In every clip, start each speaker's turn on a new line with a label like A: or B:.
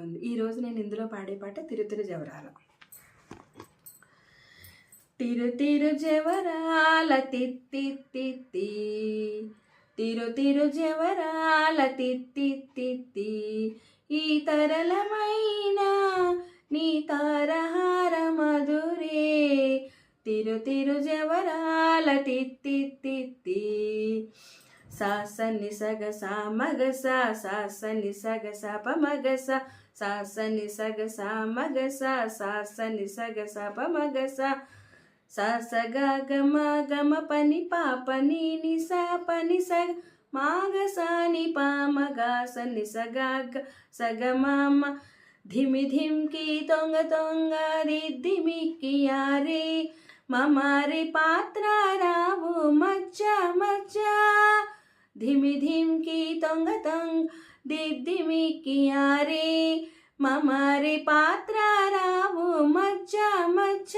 A: ఈరోజు నేను ఇందులో పాడే పాట తిరుతిరు జవరాల. తిరు తిరు జవరాల తిత్తి తిత్తి తిరు తిరు జవరాల తిత్తి తిత్తి ఈ తరలమైన నీ తారహార మధురే. తిరు తిరు జవరాల తిత్తి తిత్తి సాసని సగ సా మగ సా సాసని సగ సా. ప మగ సా సాసని సగ సా మగ సా సాసని సగ సా ప మగ సా సా సగ గమ గమ పని పా పని ని సా పని సగ మాగ సా ని పా మగ సని సగ గ సగ మామ ధిమి ధిమ్కి తొంగ తొంగ ది ధిమి కి యారే మమారి పాత్ర రావు మచ్చ మచ్చ ధిమి ధిమ్కి తొంగ తొంగ దిద్దిమి కి యారే మమారి పాత్ర రావు మచ్చ మచ్చ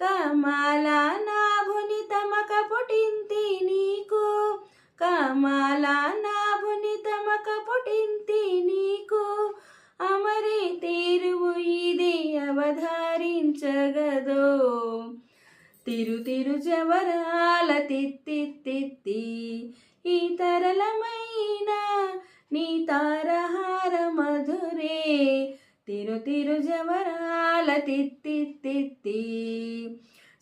A: కమాల నాభుని తమక పుటింతి నీకు. కమాల నాభుని తమక పుటింతి నీకు. అమరి తీరువు ఇది అవధారించగదో. తిరు తిరు జవరాల తిత్తి తిత్తి. ఈ తరళమైన నీ తారహార మధురే. తిరు తిరు జవరాల తిత్తి తిత్తి.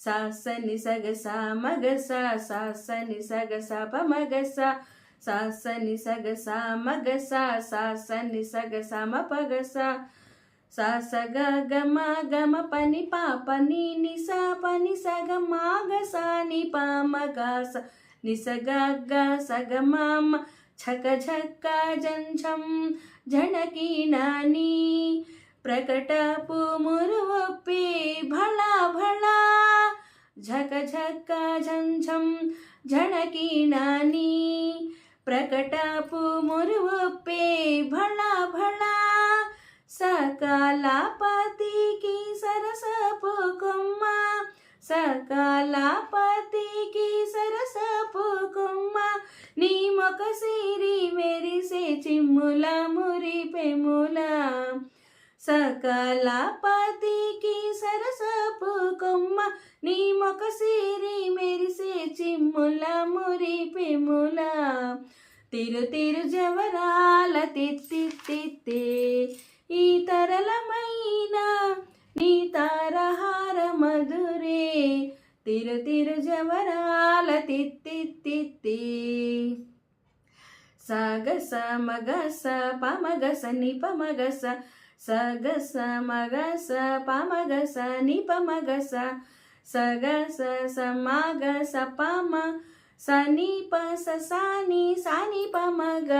A: సాసని సగస మగస సాసని సగస పమగస సాసని సగస మగస సాసని సగస మపగస. మ పగ గమ గమ పని పాప నీ నిస పని సగ మాగ సా ని పా మగ స గ సగ మామ छक झक्का झंझम झणकी नानी, प्रकट पुमुरुपे भला भला। झक झक्का झंझम झणकी नानी, प्रकट पुमुरुपे भला भला। सकालापति की सरस पुकुम्मा सकालापति की सरस पुकुम्मा సరసపు కొమ్మ నీ మొక సిరి మెరిసే చిమ్ముల మురిపెముల సకలపతికి సరసపు కొమ్మ నీ మొక సిరి మెరిసే చిమ్ముల మురిపెముల తిరు తిరు జవరాల తిత్తి ఈ తరళమైన నీ తారహార మధురే. తిరు తిరు జవరాల తిత్తి తిత్తి సగ స మగ స పమగ స ని పమగ స సగ స మగ స పమగ స ని పమగ స సగ స స మగ స పమ స ని ప స స ని స ని పమగ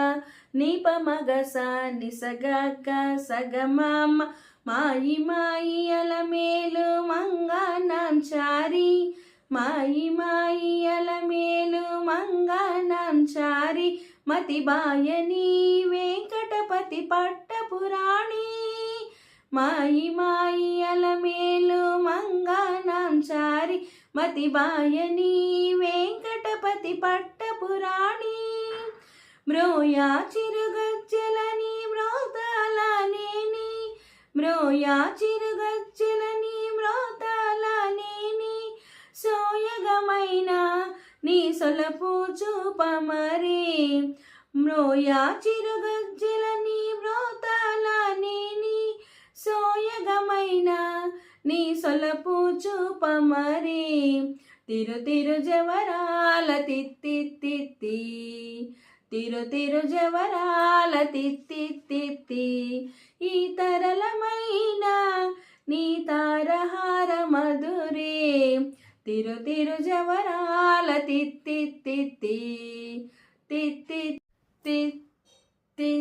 A: ని పమగ స ని స గ గ స గ మమ మాయి మాయి అలమేలు మంగనాంచారి మాయి మాయి అలమేలు మంగనాంచారి మతి మతిబాయని వెంకటపతి పట్టపురాణి. మాయి మాయి అలమేలు మంగనాంచారి మతిబాయని వెంకటపతి పట్టపురాణి. మ్రోయా చిరుగజ్జలని మ్రోతాలనేని మ్రోయా చిరు సొలపు చూపమరి మ్రోయా చిరుగజ్జలని మ్రోతాలనేని సోయగమైన నీ సొలపు చూపమరి తిరు తిరు జవరాల తిత్తి తిత్తి. తిరు తిరు జవరాల తిత్తి తిత్తి. ఈ తరలమైన నీ తారహార మధురే. తిరు తిరు జవరాల తిత్తి తిత్తి తిత్తి తిత్తి